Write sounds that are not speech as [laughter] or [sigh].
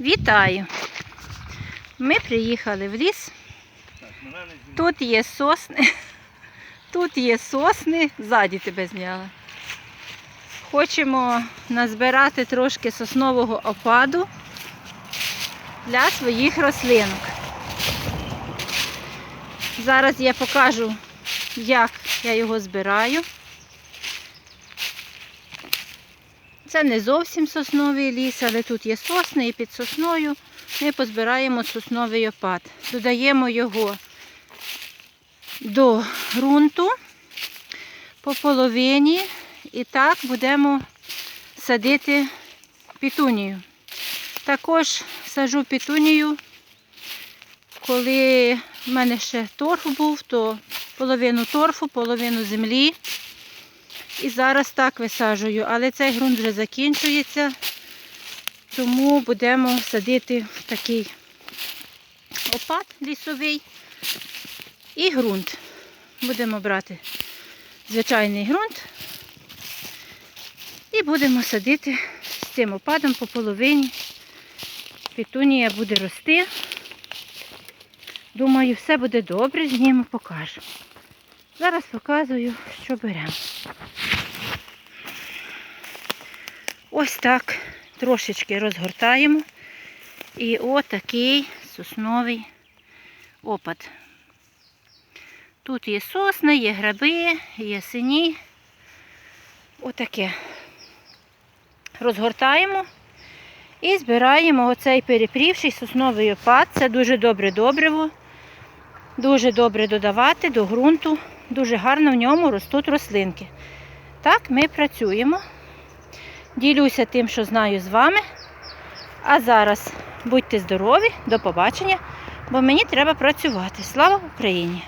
Вітаю! Ми приїхали в ліс. Тут є сосни. [laughs] Тут є сосни, ззаді тебе зняла. Хочемо назбирати трошки соснового опаду для своїх рослинок. Зараз я покажу, як я його збираю. Це не зовсім сосновий ліс, але тут є сосни і під сосною ми позбираємо сосновий опад. Додаємо його до ґрунту по половині і так будемо садити пітунію. Також саджу пітунію, коли в мене ще торф був, то половину торфу, половину землі. І зараз так висаджую, але цей ґрунт вже закінчується, тому будемо садити в такий опад лісовий і ґрунт. Будемо брати звичайний ґрунт і будемо садити з цим опадом по половині. Петунія буде рости. Думаю, все буде добре, зніму, покажу. Зараз показую, що беремо. Ось так трошечки розгортаємо. І отакий сосновий опад. Тут є сосни, є граби, є сині. Отаке. Розгортаємо і збираємо оцей перепрівший сосновий опад. Це дуже добре добриво. Дуже добре додавати до ґрунту. Дуже гарно в ньому ростуть рослинки. Так ми працюємо. Ділюся тим, що знаю з вами. А зараз будьте здорові, до побачення, бо мені треба працювати. Слава Україні!